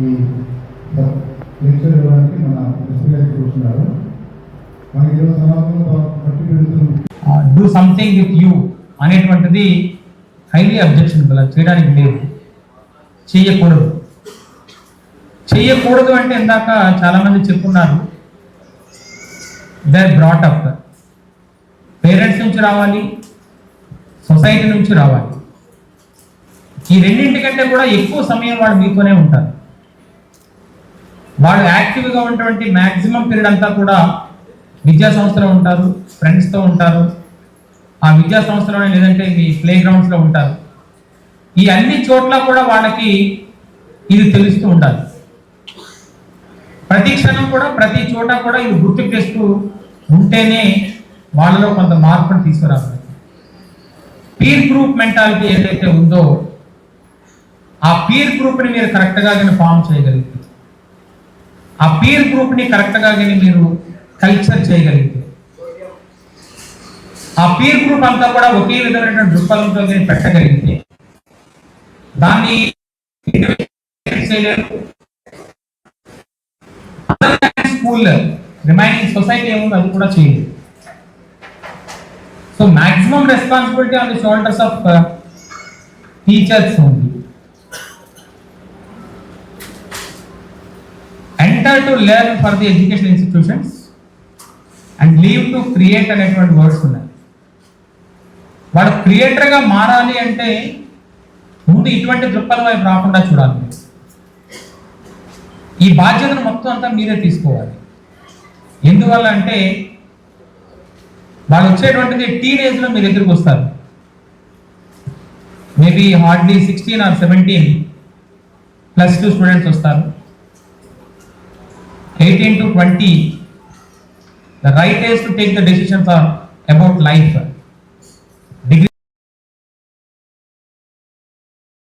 ఈ లెక్చర్ ఇవ్వడానికి మన ఎస్పీ కూర్చున్నారు మనకి ఈరోజు సమాజంలో పట్టి డూ సంథింగ్ విత్ యూ అనేటువంటిది హైలీ అబ్జెక్షనబుల్ చేయడానికి లేదు. చెయ్యకూడదు. చెయ్యకూడదు అంటే ఇందాక చాలామంది చెప్పున్నారు దే బ్రాట్ పేరెంట్స్ నుంచి రావాలి సొసైటీ నుంచి రావాలి. ఈ రెండింటికంటే కూడా ఎక్కువ సమయం వాడు మీతోనే ఉంటారు. వాళ్ళు యాక్టివ్గా ఉన్నటువంటి మ్యాక్సిమం పీరియడ్ అంతా కూడా విద్యా సంస్థలో ఉంటారు ఫ్రెండ్స్తో ఉంటారు. ఆ విద్యా సంస్థలోనే లేదంటే మీ ప్లే గ్రౌండ్స్లో ఉంటారు. ఈ అన్ని చోట్ల కూడా వాళ్ళకి ఇది తెలుస్తూ ఉండాలి. ప్రతి క్షణం కూడా ప్రతి చోట కూడా ఇది గుర్తు చేస్తూ ఉంటేనే వాళ్ళలో కొంత మార్పును తీసుకురావాలి. పీర్ గ్రూప్ మెంటాలిటీ ఏదైతే ఉందో ఆ పీర్ గ్రూప్ని మీరు కరెక్ట్గా కానీ ఫామ్ చేయగలుగుతారు ఆ పీర్ గ్రూప్ని కరెక్ట్గా కానీ మీరు కల్చర్ చేయగలిగితే. ఆ పీర్ గ్రూప్ అంతా కూడా ఒకే విధమైన దృక్పథంతో కానీ పెట్టగలిగితే దాన్ని స్కూల్ రిమైనింగ్ సొసైటీ ఏముంది? అది కూడా చేయలేదు so maximum responsibility on the shoulders of teachers ఉంది enter to learn for the education institutions and leave to create అనేటువంటి వర్డ్స్ ఉన్నాయి. వాడు క్రియేటర్గా మారాలి అంటే ముందు ఇటువంటి దృక్పథం వైపు రాకుండా చూడాలి ఈ బాధ్యతను మొత్తం అంతా మీరే తీసుకోవాలి. ఎందువల్ల అంటే వాళ్ళు వచ్చేటువంటిది టీనేజ్లో మీరు ఎదురుకు వస్తారు. Maybe hardly sixteen or seventeen plus two students వస్తారు. 18 to 20, the right is to take the decisions are about life.